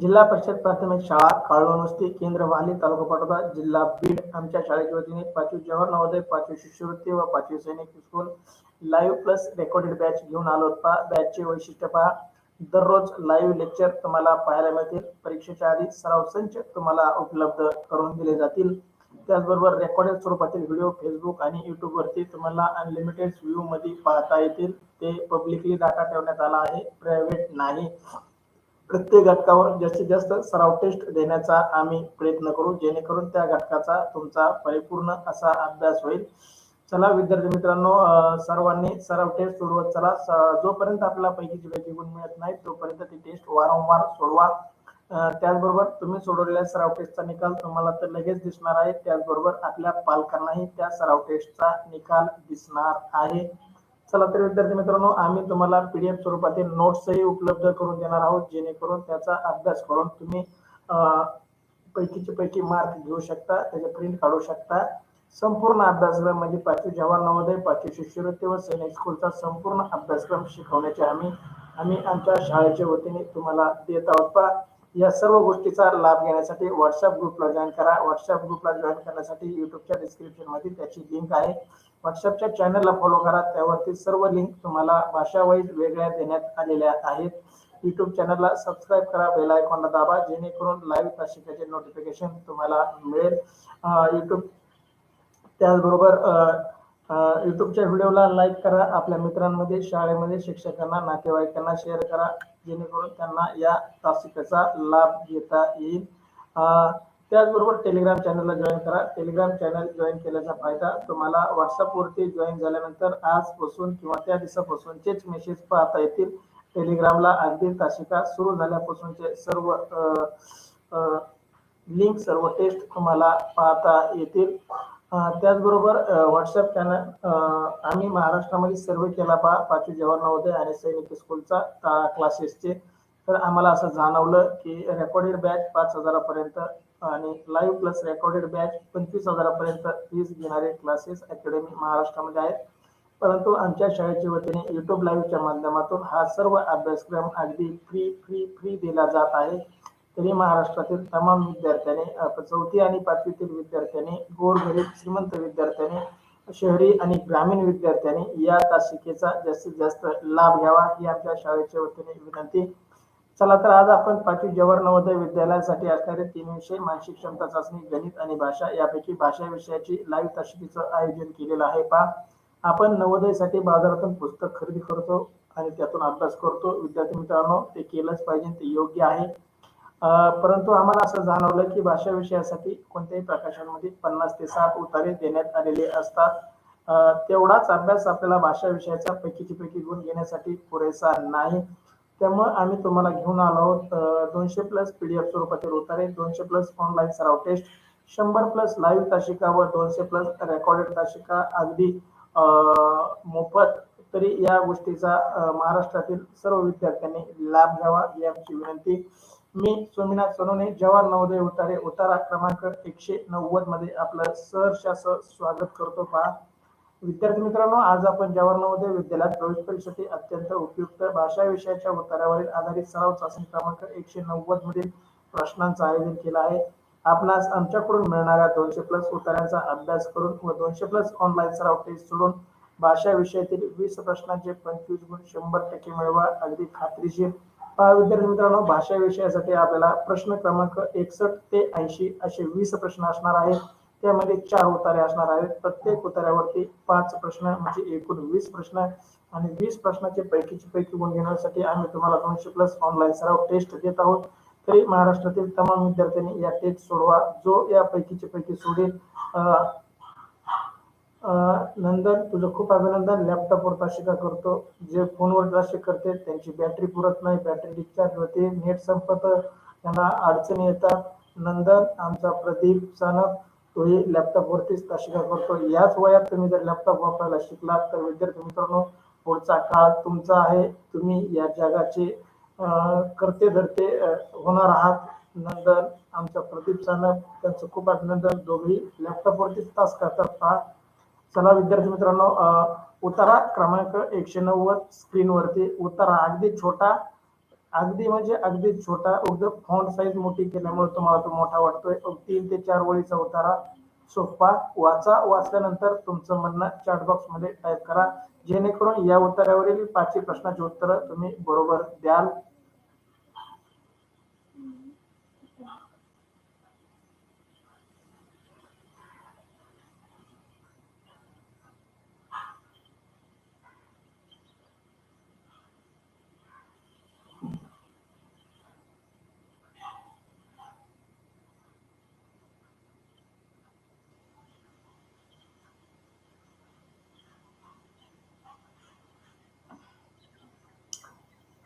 जिल्हा परिषद प्राथमिक शाळा काळवणुस्ती केंद्र वाली तालुका पाटोदा जिल्हा बीड आमच्या शाळेच्या वतीने पाचवी जवाहर नवोदय पाचवी शिष्यवृत्ती व पाचवी सैनिक school live plus recorded batch घेऊन आलो पहा बॅचचे वैशिष्ट्य पहा. दररोज लाईव्ह लेक्चर तुम्हाला पाहायला मिळतील. परीक्षेच्या आधी सराव संच तुम्हाला उपलब्ध करून दिले जातील. त्याचबरोबर रेकॉर्डेड स्वरूपातील व्हिडिओ फेसबुक आणि युट्यूब वरती तुम्हाला अनलिमिटेड व्ह्यू मध्ये पाहता येतील. ते पब्लिकली डाटा ठेवण्यात आला आहे. प्रायव्हेट नाही. प्रत्येक घटकावर जास्तीत जास्त सराव टेस्ट देण्याचा आम्ही प्रयत्न करू. जेणेकरून त्या घटकाचा तुमचा परिपूर्ण असा अभ्यास होईल. चला विद्यार्थी मित्रांनो सर्वांनी सराव टेस्ट सोडवत चला. जोपर्यंत आपल्याला पैकीची पैकी गुण मिळत नाही तोपर्यंत ती टेस्ट वारंवार सोडवा. त्याचबरोबर तुम्ही सोडवलेल्या सराव टेस्टचा निकाल तुम्हाला तर लगेच दिसणार आहे. त्याचबरोबर आपल्या पालकांनाही त्या सराव टेस्टचा निकाल दिसणार आहे. चला तर विद्यार्थी मित्रांनो आम्ही तुम्हाला पीडीएफ स्वरूपातील नोट्सही उपलब्ध करून देणार आहोत जेणेकरून त्याचा अभ्यास करून तुम्ही पैकीचे पैकी मार्क घेऊ शकता त्याचे प्रिंट काढू शकता. संपूर्ण अभ्यासक्रम म्हणजे पाचवी जवाहर नवोदय पाचवी शिष्यवृत्ती व सैनिक स्कूलचा संपूर्ण अभ्यासक्रम शिकवण्याचे आम्ही आम्ही आमच्या शाळेच्या वतीने तुम्हाला देत आहोत. पहा या सर्व गोष्टीचा लाभ घेण्यासाठी व्हॉट्सअप ग्रुपला जॉईन करा. व्हॉट्सअप ग्रुपला जॉईन करण्यासाठी युट्यूबच्या डिस्क्रिप्शनमध्ये त्याची लिंक आहे. व्हॉट्सअपच्या चॅनलला फॉलो करा. त्यावरती सर्व लिंक तुम्हाला भाषावाईज वेगळ्या देण्यात आलेल्या आहेत. युट्यूब चॅनलला सबस्क्राईब करा. बेल आयकॉनला दाबा. जेणेकरून लाईव्ह तासिकाचे नोटिफिकेशन तुम्हाला मिळेल. युट्यूब त्याचबरोबर युट्यूबच्या व्हिडिओला लाईक करा. आपल्या मित्रांमध्ये शाळेमध्ये शिक्षकांना नातेवाईकांना शेअर करा. जेणेकरून त्यांना या तासिकेचा लाभ घेता येईल. त्याचबरोबर टेलिग्राम चॅनलला जॉईन करा. टेलिग्राम चॅनल जॉईन केल्याचा फायदा तुम्हाला व्हॉट्सअपवरती जॉईन झाल्यानंतर आजपासून किंवा त्या दिवसापासूनचेच मेसेज पाहता येतील. टेलिग्रामला अगदी तासिका सुरू झाल्यापासूनचे सर्व लिंक सर्व टेस्ट तुम्हाला पाहता येतील. त्याचबरोबर व्हॉट्सअप चॅनल आम्ही महाराष्ट्रामध्ये सर्वे केला पहा पाचवी जवाहर नवोदय आणि सैनिक स्कूलचा क्लासेसचे तर आम्हाला असं जाणवलं की रेकॉर्डेड बॅच पाच हजारापर्यंत आणि लाईव्ह प्लस रेकॉर्डेड बॅच पंचवीस हजारापर्यंत फीज घेणारे क्लासेस अकॅडमी महाराष्ट्रामध्ये आहेत. परंतु आमच्या शाळेच्या वतीने युट्यूब लाईव्हच्या माध्यमातून हा सर्व अभ्यासक्रम अगदी फ्री फ्री फ्री दिला जात आहे. तरी महाराष्ट्रातील तमाम विद्यार्थ्यांनी चौथी आणि पाचवीतील विद्यार्थ्यांनी गोरगरीब श्रीमंत विद्यार्थ्यांनी शहरी आणि ग्रामीण विद्यार्थ्यांनी या तासिकेचा जास्तीत जास्त लाभ घ्यावा ही आमच्या शाळेच्या वतीने विनंती. चला तर आज आपण पाचवी जवाहर नवोदय विद्यालयासाठी असणारे तीन विषय मानसिक क्षमता चाचणी गणित आणि भाषा यापैकी भाषा विषयाची लाईव्ह तासिकेचं आयोजन केलेलं आहे. पहा आपण नवोदयसाठी बाजारातून पुस्तक खरेदी करतो आणि त्यातून अभ्यास करतो. विद्यार्थी मित्रांनो ते केलंच पाहिजे ते योग्य आहे. परंतु आम्हाला असं जाणवलं की भाषा विषयासाठी कोणत्याही प्रकाशनामध्ये पन्नास ते साठ उतारे देण्यात आलेले असतात. तेवढाच अभ्यास आपल्याला भाषा विषयाचा पैकीची पैकी गुण घेण्यासाठी पुरेसा नाही. त्यामुळे आम्ही तुम्हाला घेऊन आलो आहोत. दोनशे प्लस पीडीएफ स्वरूपातील उतारे दोनशे प्लस ऑनलाईन सराव टेस्ट शंभर प्लस लाईव्ह तासिका व दोनशे प्लस रेकॉर्डेड तासिका. अगदी मोफत तरी या गोष्टीचा महाराष्ट्रातील सर्व विद्यार्थ्यांनी लाभ घ्यावा ही आमची विनंती. मी स्वामीनाथ सोनवणे जवाहर नवोदय उतारे उतारा क्रमांक एकशे नव्वदमध्ये आपलं सहर्ष स्वागत करतो पहा. विद्यार्थी मित्रांनो आज आपण जवाहर नवोदय विद्यालयात प्रवेश परीक्षेसाठी अत्यंत उपयुक्त भाषा विषयाच्या उतारावरील आधारित सराव चाचणी क्रमांक एकशे नव्वद मधील प्रश्नांचं आयोजन केलं आहे. आपणास आमच्याकडून मिळणाऱ्या दोनशे प्लस उत्तरांचा अभ्यास करून व दोनशे प्लस ऑनलाईन सराव टेस्ट सोडून भाषा विषयातील वीस प्रश्नांचे पंचवीस गुण शंभर टक्के मिळवा अगदी खात्रीशीर. विद्यार्थी मित्रांनो भाषा विषयासाठी आपल्याला प्रश्न क्रमांक एकसष्ट ते ऐंशी असे वीस प्रश्न असणार आहेत. त्यामध्ये चार उतारे असणार आहेत. प्रत्येक उतार्यावरती पाच प्रश्न म्हणजे एकूण वीस प्रश्न. आणि वीस प्रश्नाचे पैकीचे पैकी गुण घेण्यासाठी आम्ही तुम्हाला दोनशे प्लस ऑनलाईन सराव टेस्ट देत आहोत. तरी महाराष्ट्रातील तमाम विद्यार्थ्यांनी या टेस्ट सोडवा. जो या पैकीचे पैकी सोडेल नंदन तुझं खूप अभिनंदन. लॅपटॉपवर तासिका करतो? जे फोनवर तासिक करते त्यांची बॅटरी पुरत नाही बॅटरी डिस्चार्ज होते नेट संपत त्यांना अडचणी येतात. नंदन आमचा प्रदीप सानप तोही लॅपटॉपवरतीच तासिका करतो? याच वयात तुम्ही जर लॅपटॉप वापरायला शिकलात तर विद्यार्थी मित्रांनो पुढचा काळ तुमचा आहे. तुम्ही या जगाचे करते धरते होणार आहात. नंदन आमचा प्रदीप सानप त्यांचं खूप अभिनंदन. दोघेही लॅपटॉपवरतीच तास करतात पहा चला विद्यार्थी मित्रांनो उतारा क्रमांक एकशे नव्वद स्क्रीनवरती उतारा. अगदी छोटा अगदी म्हणजे अगदी छोटा एकदम फॉन्ट साईज मोठी केल्यामुळे तुम्हाला तो मोठा वाटतोय. तीन ते चार वळीचा उतारा सोपा. वाचा वाचल्यानंतर तुमचं म्हणणं चॅट बॉक्समध्ये टाईप करा. जेणेकरून या उत्तरावरील पाचही प्रश्नाची उत्तरं तुम्ही बरोबर द्याल.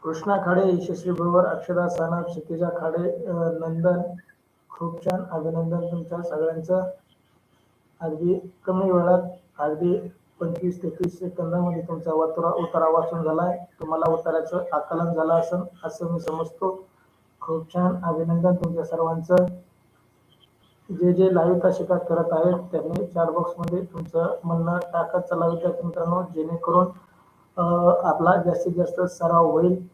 कृष्णा खाडे यशस्वी बरोबर अक्षदा सानप क्षितिजा खाडे नंदन खूप छान अभिनंदन तुमच्या सगळ्यांचं. अगदी कमी वेळात अगदी पंचवीस ते तीस सेकंदामध्ये तुमचा वतुरा उतारा वाचून झालाय. तुम्हाला उताराचं आकलन झालं असेल असं मी समजतो. खूप छान अभिनंदन तुमच्या सर्वांचं. जे जे लाईव्ह तासिका करत आहेत त्यांनी चार बॉक्समध्ये तुमचं म्हणणं टाकत चालावं त्या मित्रांनो जेणेकरून आपला जास्तीत जास्त सराव होईल.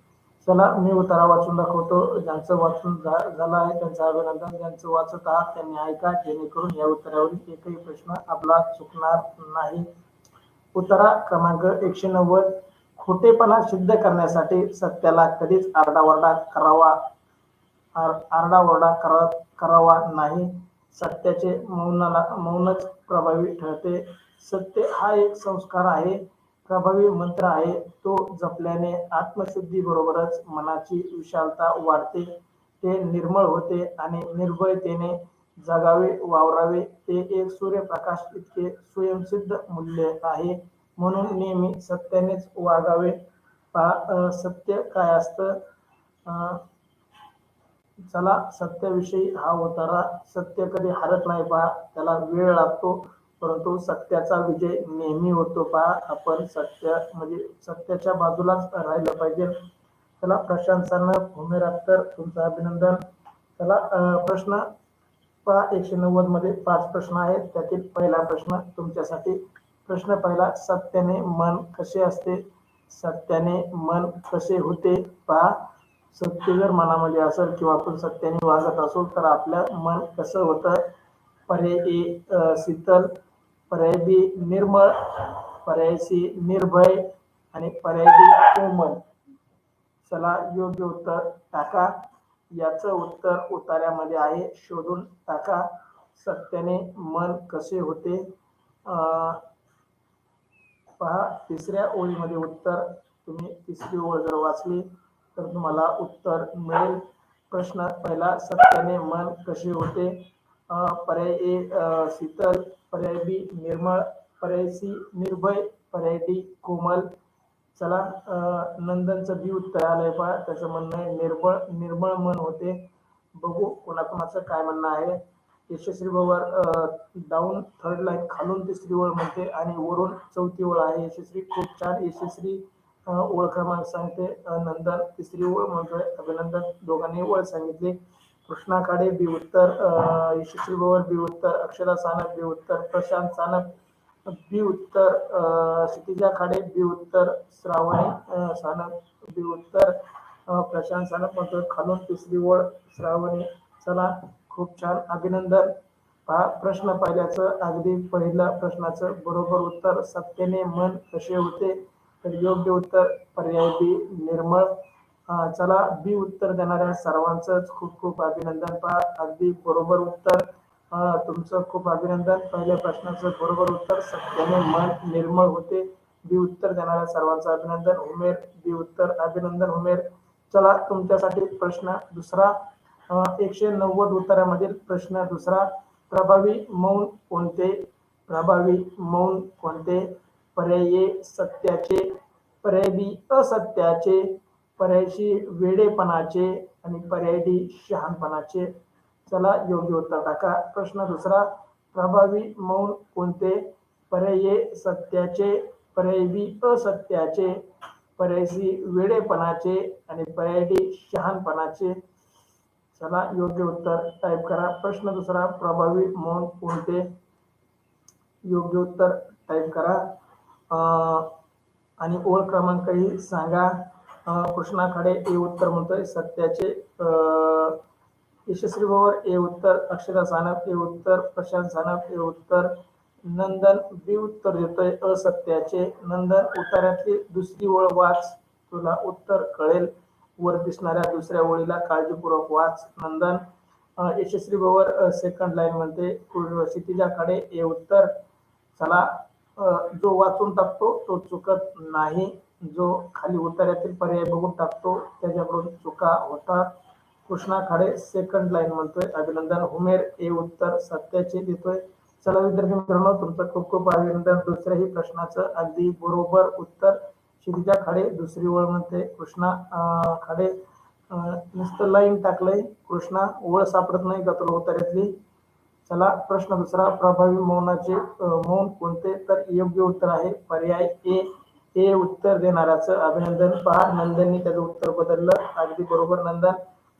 चला मी उतारा वाचून दाखवतो. ज्यांचं वाचून झा- झालं आहे त्यांचं अभिनंदन ज्यांचं वाचत आहात त्यांनी ऐका जेणेकरून या उत्तरावरील एकही प्रश्न आपला चुकणार नाही. उतारा क्रमांक एकशे नव्वद. खोटेपणा सिद्ध करण्यासाठी सत्याला कधीच आरडाओरडा करावा आर- आरडाओरडा करा करावा नाही. सत्याचे मौनाला मौनच प्रभावी ठरते. सत्य हा एक संस्कार आहे. प्रभावी मंत्र आहे तो जपल्याने आत्मशुद्धी बरोबरच मनाची विशालता वाढते. ते निर्मळ होते आणि निर्भयतेने जगावे वावरावे. ते एक सूर्यप्रकाश इतके स्वयंसिद्ध मूल्य आहे म्हणून नेहमी सत्यानेच वागावे. पहा सत्य काय असतं? चला सत्याविषयी हा उतारा. सत्य कधी हरत नाही पहा त्याला वेळ लागतो. परंतु सत्याचा विजय नेहमी होतो पहा आपण सत्य म्हणजे सत्याच्या बाजूलाच राहिलं पाहिजे. त्याला प्रशांतानं भूमिरात्तर भूमी तुमचं अभिनंदन. त्याला प्रश्न पहा एकशे नव्वदमध्ये पाच प्रश्न आहेत. त्यातील पहिला प्रश्न तुमच्यासाठी. प्रश्न पहिला सत्याने मन कसे असते? सत्याने मन कसे होते? पहा. सत्य जर मनामध्ये असेल किंवा आपण सत्याने वागत असू तर आपलं मन कसं होतं? पर्याय ए शीतल. पर्याय बी निर्मळ पर्याय सी निर्भय आणि पर्याय डी कोमल. चला योग्य उत्तर टाका. याचं उत्तर उतार्यामध्ये आहे शोधून टाका. सत्याने मन कसे होते? पहा तिसऱ्या ओळीमध्ये उत्तर तुम्ही तिसरी ओळ जर वाचली तर तुम्हाला उत्तर मिळेल. प्रश्न पहिला सत्याने मन कसे होते? पर्याय ए शीतल पर्याय बी निर्मळ पर्याय सी निर्भय पर्याय डी कोमल. चला नंदनचं बी उत्तर आलंय पहा. त्याचं म्हणणं आहे निर्मळ निर्मळ मन होते. बघू कोणाकोणाचं काय म्हणणं आहे. Yashasvi Bawar down third line खालून तिसरी ओळ म्हणते आणि वरून चौथी ओळ आहे. यशस्वी खूप छान. यशस्वी ओळ क्रमांक सांगते. नंदन तिसरी ओळ म्हणतोय. अभिनंदन दोघांनी ओळ सांगितली. कृष्णा खाडे बी उत्तर यशस्वी बरोबर बी उत्तर अक्षरा सानप बी उत्तर प्रशांत सानप बी उत्तर क्षितिजा खाडे बी उत्तर श्रावणी सानक सानप बी उत्तर प्रशांत सानप म्हणतो खालून तिसरी ओळ श्रावणी. चला खूप छान. अभिनंदन. पहा प्रश्न पाहिल्याचं अगदी पहिल्या प्रश्नाचं बरोबर उत्तर सत्याने मन कसे होते? तर योग्य उत्तर पर्याय बी निर्मळ. चला बी उत्तर देणाऱ्या सर्वांचंच खूप खूप अभिनंदन. पहा अगदी बरोबर उत्तर. तुमचं खूप अभिनंदन. पहिल्या प्रश्नाचं बरोबर उत्तर सत्याने मन निर्मळ होते. बी उत्तर देणाऱ्या सर्वांचं अभिनंदन. उमेर बी उत्तर. अभिनंदन उमेर. चला तुमच्यासाठी प्रश्न दुसरा. एकशे नव्वद उत्तरामधील प्रश्न दुसरा. प्रभावी मौन कोणते? प्रभावी मौन कोणते? पर्याय सत्याचे पर्याय बी असत्याचे. पर्यायशी वेडेपणाचे आणि पर्यायी शहाणपणाचे. चला योग्य उत्तर टाका. प्रश्न दुसरा प्रभावी मौन कोणते? पर्याय सत्याचे पर्यायी असत्याचे पर्यायी वेडेपणाचे आणि पर्यायी शहाणपणाचे. चला योग्य उत्तर टाईप करा. प्रश्न दुसरा प्रभावी मौन कोणते? योग्य उत्तर टाईप करा. आणि ओळ क्रमांकही सांगा. कृष्णा खाडे ए उत्तर म्हणतोय सत्याचे यशस्वी भवर ए उत्तर अक्षरा सानप ए उत्तर प्रशांत सानप ए उत्तर नंदन बी उत्तर देतोय असत्याचे नंदन उतार्यातली दुसरी ओळ वाच तुला उत्तर कळेल वर दिसणाऱ्या दुसऱ्या ओळीला काळजीपूर्वक वाच नंदन यशस्वी भवर सेकंड लाईन म्हणते क्षितिजा खाडे ए उत्तर चला जो वाचून टाकतो तो चुकत नाही. जो खाली उतार्यातील पर्याय बघून टाकतो त्याच्याकडून चुका होतात. कृष्णा खाडे सेकंड लाईन म्हणतोय. अभिनंदन. हुमेर ए उत्तर सत्याचे देतोय. चला विद्यार्थी मित्रांनो तुमचं खूप खूप अभिनंदन. दुसऱ्याही प्रश्नाचं अगदी बरोबर उत्तर शिरीजा खाडे दुसरी ओळ म्हणते कृष्णा खाडे. नुसतं लाईन टाकलंय. कृष्णा ओळ सापडत नाही का तुला उतार्यातली चला प्रश्न दुसरा. प्रभावी मौनाचे मौन कोणते? तर योग्य उत्तर आहे पर्याय ए. ते उत्तर देणाऱ्याचं अभिनंदन पहा. नंदननी त्याचं उत्तर बदललं. अगदी बरोबर नंदन.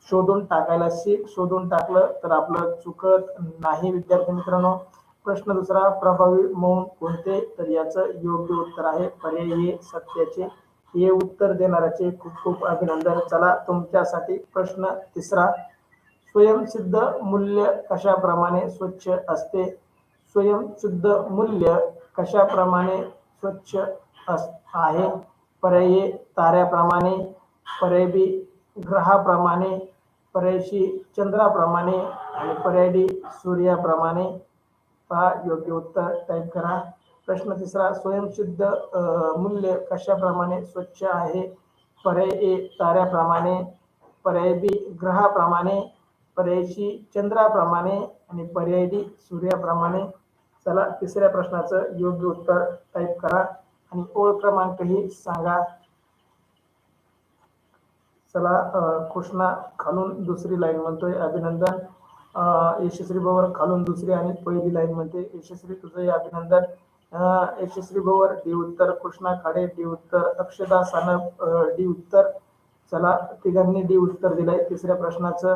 शोधून टाकायला शिक. शोधून टाकलं तर आपलं चुकत नाही विद्यार्थी मित्रांनो. प्रश्न दुसरा प्रभावी मौन कोणते? तर याचं योग्य उत्तर आहे. पर्याय हे सत्याचे. हे उत्तर देणाऱ्याचे खूप खूप अभिनंदन. चला तुमच्यासाठी प्रश्न तिसरा. स्वयंसिद्ध मूल्य कशाप्रमाणे स्वच्छ असते? स्वयंसिद्ध मूल्य कशाप्रमाणे स्वच्छ आहे पर्यायी ताऱ्याप्रमाणे पर्याय ग्रहाप्रमाणे परयशी चंद्राप्रमाणे आणि पर्याय सूर्याप्रमाणे. पहा योग्य उत्तर टाईप करा. प्रश्न तिसरा स्वयंसिद्ध मूल्य कशाप्रमाणे स्वच्छ आहे? पर्याय ए ताऱ्याप्रमाणे पर्याय बी ग्रहाप्रमाणे पर्याय सी चंद्राप्रमाणे आणि पर्याय डी सूर्याप्रमाणे. चला तिसऱ्या प्रश्नाचं योग्य उत्तर टाईप करा. आणि ओळ क्रमांकही सांगा. चला कृष्णा खालून दुसरी लाईन म्हणतोय. अभिनंदन. यशस्वी बवर खालून दुसरी आणि पहिली लाईन म्हणते. यशस्वी तुझंही अभिनंदन. यशस्वी भवर डी उत्तर. कृष्णा खाडे डी उत्तर. अक्षदा सानप डी उत्तर. चला तिघांनी डी उत्तर दिलंय तिसऱ्या प्रश्नाचं.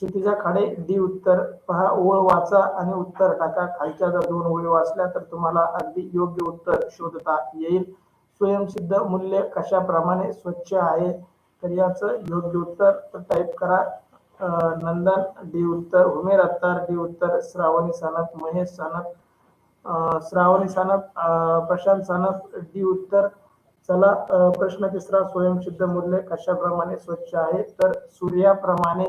क्षितिजा खाडे डी उत्तर. पहा ओळ वाचा आणि उत्तर. टाका खालच्या जर दोन ओळी वाचल्या तर तुम्हाला अगदी योग्य उत्तर शोधता येईल. स्वयंसिद्ध मूल्य कशाप्रमाणे स्वच्छ आहे? तर याचं योग्य उत्तर टाईप करा. नंदन डी उत्तर. उमेर अत्तार डी उत्तर. श्रावणी सानप महेश सानप श्रावणी सानप प्रशांत सानप डी उत्तर. चला प्रश्न तिसरा. स्वयंसिद्ध मूल्य कशाप्रमाणे स्वच्छ आहे? तर सूर्याप्रमाणे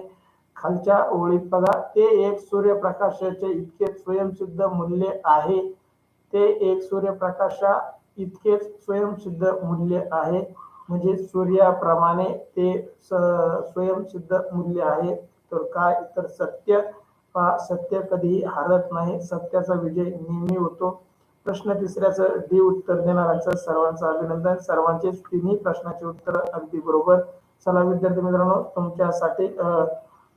खालच्या ओळीत बघा ते एक सूर्यप्रकाशाचे इतके स्वयंसिद्ध मूल्य आहे. ते एक सूर्यप्रकाशा इतकेच स्वयंसिद्ध मूल्य आहे. म्हणजे सूर्याप्रमाणे ते स- स्वयंसिद्ध मूल्य आहे. तर काय? तर सत्य. पहा सत्य कधीही हरत नाही. सत्याचा विजय नेहमी होतो. प्रश्न तिसऱ्याचं डी उत्तर देणाऱ्यांचं सर्वांचं अभिनंदन. सर्वांचे तिन्ही प्रश्नाचे उत्तर अगदी बरोबर. चला विद्यार्थी मित्रांनो तुमच्यासाठी अं,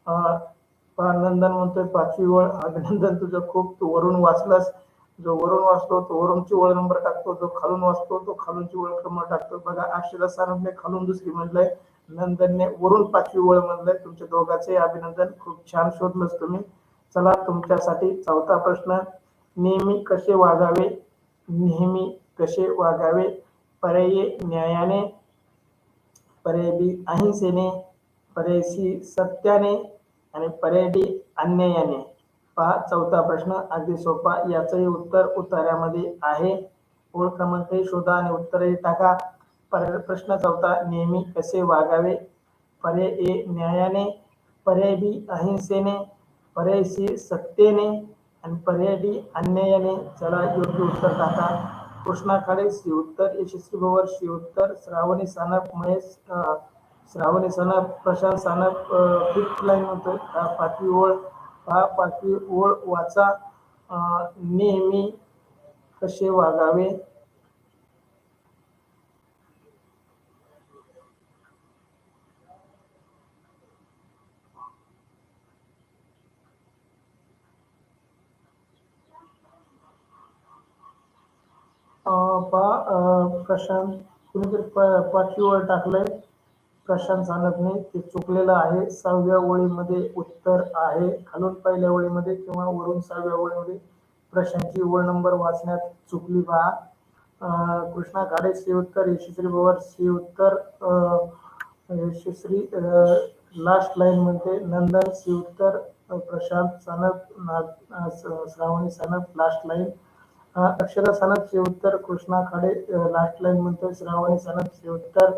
नंदन म्हणतोय पाचवी वळ अभिनंदन तुझं खूप. तू वरून वाचलास. जो वरून वाचतो तो वरूनची ओळ नंबर टाकतो. जो खालून वाचतो तो खालूनची ओळ क्रमांक टाकतो. बघा अक्षरा सारंगने खालून दुसरी म्हणलंय. नंदनने वरून पाचवी ओळ म्हणलंय. तुमच्या दोघांचे अभिनंदन. खूप छान शोधलंच तुम्ही. चला तुमच्यासाठी चौथा प्रश्न. नेहमी कसे वागावे? नेहमी कसे वागावे? पर्याय न्यायाने पर्याय बी अहिंसेने पर्याय सत्याने आणि पर्याय अन्यायाने. पहा चौथा प्रश्न अगदी सोपा. याचंही उत्तर उतार्यामध्ये आहे. ओळ क्रमांकही शोधा आणि उत्तरही टाका. पर प्रश्न चौथा नेहमी कसे वागावे? पर्याय ए न्यायाने पर्याय बी अहिंसेने पर्याय सी सत्तेने आणि पर्याय डी अन्यायाने. चला योग्य उत्तर टाका. कृष्णा खाडे सी उत्तर यशस्वी भोवर सी उत्तर श्रावणी सानप महेश श्रावणी सणा प्रशांत सानप फिफ्थ लाईन म्हणतोय. हा पाचवी ओळ हा पाचवी ओळ वाचा अं, नेहमी कसे वागावे? अं, पहा प्रशांत कुणीतरी प- पाचवी ओळ टाकलंय. प्रशांत सानपने ते चुकलेलं आहे. सहाव्या ओळीमध्ये उत्तर आहे. खालून पहिल्या ओळीमध्ये किंवा वरून सहाव्या ओळीमध्ये प्रशांतची ओळ नंबर वाचण्यात चुकली पहा कृष्णा खाडे सी उत्तर यशस्वी भवर सी उत्तर यशस्वी लास्ट लाईन म्हणते. नंदन शिवतर उत्तर प्रशांत सानप नाग श्रावणी सानप लास्ट लाईन अक्षरा सानप उत्तर कृष्णा खाडे लास्ट लाईन म्हणते. श्रावणी श्री उत्तर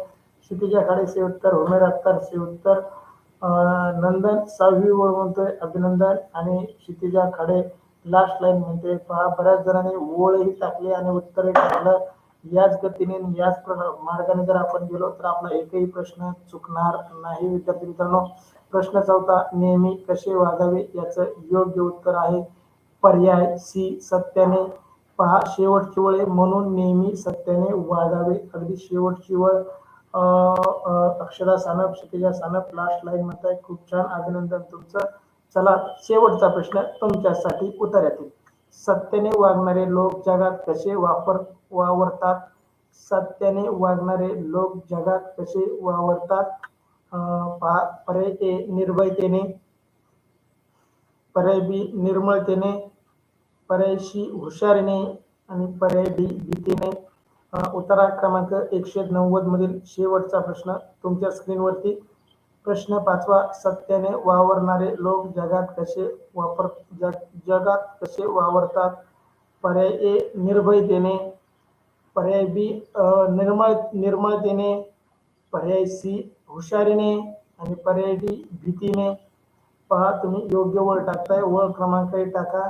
क्षितिजा खाडे शिवत्तर उमेर अख्तर शिवत्तर उत्तर नंदन सहावी ओळ म्हणतोय अभिनंदन. आणि क्षितिजा खाडे लास्ट लाईन म्हणते पहा बऱ्याच जणांनी ओळही टाकली आणि उत्तरही टाकलं. याच गतीने याच प्र- मार्गाने जर आपण गेलो तर आपला एकही प्रश्न चुकणार नाही. विद्यार्थी मित्रांनो प्रश्न चौथा नेहमी कसे वागावे याचं योग्य उत्तर आहे. पर्याय सी सत्याने. पहा शेवटची वळ म्हणून नेहमी सत्याने वागावे. अगदी शेवटची वळ अक्षरा सानप क्षितिजा सानप लास्ट लाईन म्हणताय. खूप छान. अभिनंदन तुमचं. चला शेवटचा प्रश्न तुमच्यासाठी उत्तर येतील. सत्याने वागणारे लोक जगात कसे वापर वावरतात? सत्याने वागणारे लोक जगात कसे वावरतात? अं, निर्भयतेने पर्याय बी निर्मळतेने पर्यायशी हुशारीने आणि पर्याय बी भीतीने. उत्तरा क्रमांक एकशे नव्वद मधील शेवटचा प्रश्न. तुमच्या स्क्रीनवरती प्रश्न पाचवा सत्याने वावरणारे लोक जगात कसे वापर जग जगात कसे वावरतात? पर्याय ए निर्भयतेने पर्याय बी निर्मळ निर्मळ निर्मळतेने पर्याय सी हुशारीने. आणि पर्याय डी भीतीने. पहा तुम्ही योग्य वळ टाकताय. वळ क्रमांकही टाका.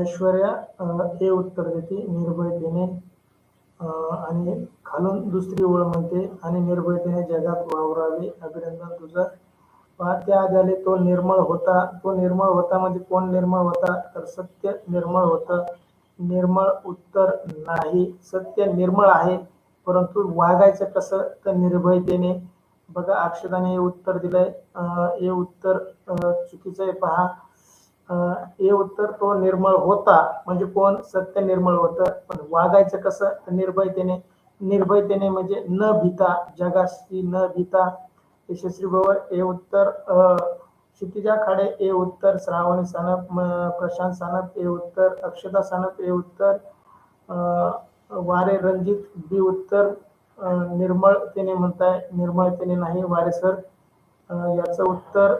ऐश्वर्या हे उत्तर देते निर्भयतेने आणि खालून दुसरी ओळ म्हणते आणि निर्भयतेने जगात वावरावे अभिनंदन तुझं. त्या आधी तो निर्मळ होता. तो निर्मळ होता म्हणजे कोण निर्मळ होता? तर सत्य निर्मळ होतं. निर्मळ उत्तर नाही. सत्य निर्मळ आहे परंतु वागायचं कसं? तर निर्भयतेने बघा अक्षदाने हे उत्तर दिलंय. हे उत्तर चुकीचं आहे. पहा हे उत्तर तो निर्मळ होता म्हणजे कोण? सत्य निर्मळ होतं. पण वागायचं कसं? तर निर्भयतेने निर्भयतेने म्हणजे न भीता जगाशी न भीता. यशस्वी भवर हे उत्तर क्षितिजा खाडे ए उत्तर श्रावणी सानप प्रशांत सानप ए उत्तर अक्षता सानप ए उत्तर वारे रणजित बी उत्तर अं, निर्मळतेने म्हणताय निर्मळतेने नाही वारे सर. याचं उत्तर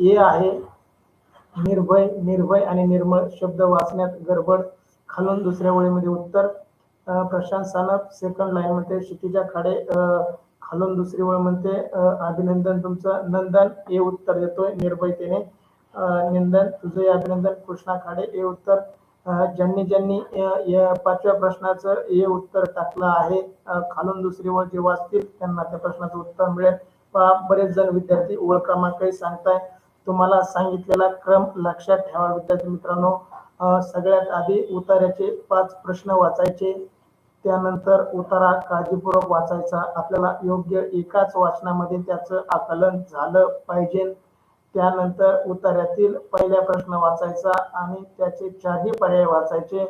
ए आहे. निर्भय निर्भय आणि निर्मळ शब्द वाचण्यात गडबड. खालून दुसऱ्या ओळीमध्ये उत्तर प्रशांत सानप सेकंड लाईन मध्ये क्षितिजा खाडे खालून दुसरी ओळ म्हणते अभिनंदन तुमचं. नंदन हे उत्तर देतोय निर्भयतेने. अं, नंदन तुझं हे अभिनंदन. कृष्णा खाडे हे उत्तर. ज्यांनी ज्यांनी या पाचव्या प्रश्नाचं हे उत्तर टाकलं आहे खालून दुसरी ओळ जे वाचतील त्यांना त्या प्रश्नाचं उत्तर मिळेल. बरेच जण विद्यार्थी ओळ क्रमांकही सांगताय. तुम्हाला सांगितलेला क्रम लक्षात ठेवा विद्यार्थी मित्रांनो. सगळ्यात आधी उतार्याचे पाच प्रश्न वाचायचे त्यानंतर उतारा काळजीपूर्वक वाचायचा. आपल्याला योग्य एकाच वाचनामध्ये त्याचं आकलन झालं पाहिजे. त्यानंतर उतार्यातील पहिला प्रश्न वाचायचा आणि त्याचे चारही पर्याय वाचायचे.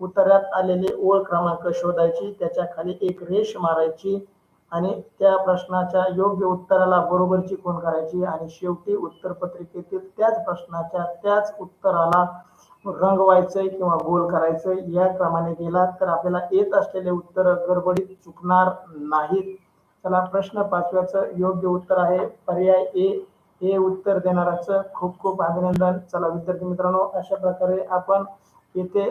उतार्यात आलेले ओळ क्रमांक शोधायची त्याच्याखाली एक रेष मारायची. आणि त्या प्रश्नाच्या योग्य उत्तराला बरोबरची खूण करायची? आणि शेवटी उत्तरपत्रिकेतील त्याच प्रश्नाच्या त्याच उत्तराला रंगवायचंय किंवा गोल करायचंय या क्रमाने गेला तर आपल्याला येत असलेले उत्तर गडबडीत चुकणार नाहीत. चला प्रश्न पाचव्याचं योग्य उत्तर आहे. पर्याय ए. हे उत्तर देणाऱ्याचं खूप खूप अभिनंदन. चला विद्यार्थी मित्रांनो अशा प्रकारे आपण येथे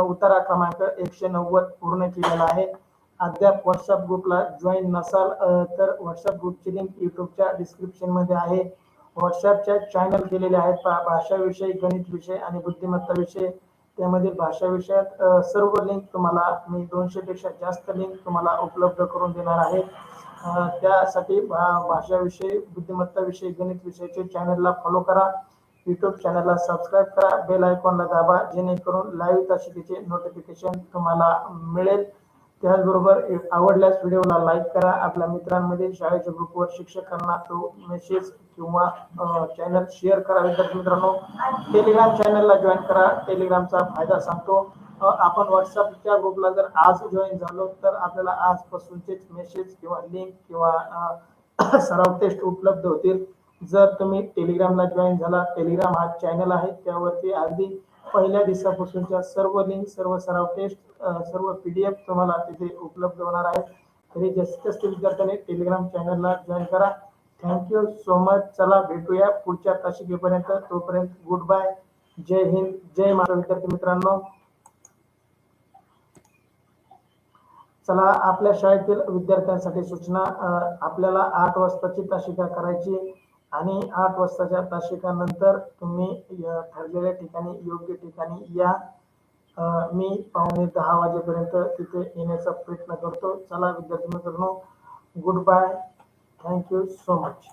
उतारा क्रमांक एकशे नव्वद पूर्ण केलेला आहे. अद्याप व्हॉट्सअप ग्रुपला जॉईन नसाल तर व्हॉट्सअप ग्रुपची लिंक युट्यूबच्या डिस्क्रिप्शनमध्ये आहे. व्हॉट्सअपच्या चॅनल केलेले आहेत भाषाविषयी गणित विषय आणि बुद्धिमत्ता विषय. त्यामध्ये भाषा विषयात सर्व लिंक तुम्हाला मी दोनशेपेक्षा जास्त लिंक तुम्हाला उपलब्ध करून देणार आहे. त्यासाठी भा- भाषा बुद्धिमत्ता गणित विषयाचे चॅनलला फॉलो करा. युट्यूब चॅनलला सबस्क्राईब करा. बेल आयकॉनला दाबा जेणेकरून लाईव्ह तिचे नोटिफिकेशन तुम्हाला मिळेल. त्याचबरोबर आवडल्यास व्हिडिओला लाईक करा. आपल्या मित्रांमध्ये शाळेच्या ग्रुपवर शिक्षकांना तो मेसेज किंवा चॅनल शेअर करा. विद्यार्थी मित्रांनो टेलिग्राम चॅनलला जॉईन करा. टेलिग्रामचा फायदा सांगतो. आपण व्हॉट्सअपच्या ग्रुपला जर आज जॉईन झालो तर आपल्याला आजपासूनचेच मेसेज किंवा लिंक किंवा सराव टेस्ट उपलब्ध होतील. जर तुम्ही टेलिग्रामला जॉईन झाला टेलिग्राम हा चॅनल आहे. त्यावरती अगदी पहिल्या दिवसापासूनच्या सर्व लिंक सर्व सराव टेस्ट सर्व पीडीएफ तुम्हाला तिथे उपलब्ध होणार आहे. तरी जास्तीत जास्त विद्यार्थ्यांनी टेलिग्राम चॅनलला जॉईन करा. थँक्यू सो मच चला भेटूया पुढच्या तासिकेपर्यंत. तोपर्यंत गुड बाय जय हिंद जय महाराष्ट्र विद्यार्थी मित्रांनो. चला आपल्या शाळेतील विद्यार्थ्यांसाठी सूचना आपल्याला आठ वाजताची तासिका करायची आणि आठ वाजताच्या तासिकानंतर तुम्ही ठरलेल्या ठिकाणी योग्य ठिकाणी या. मी पावणे दहा वाजेपर्यंत तिथे येण्याचा प्रयत्न करतो. चला विद्यार्थी मित्रांनो goodbye thank you so much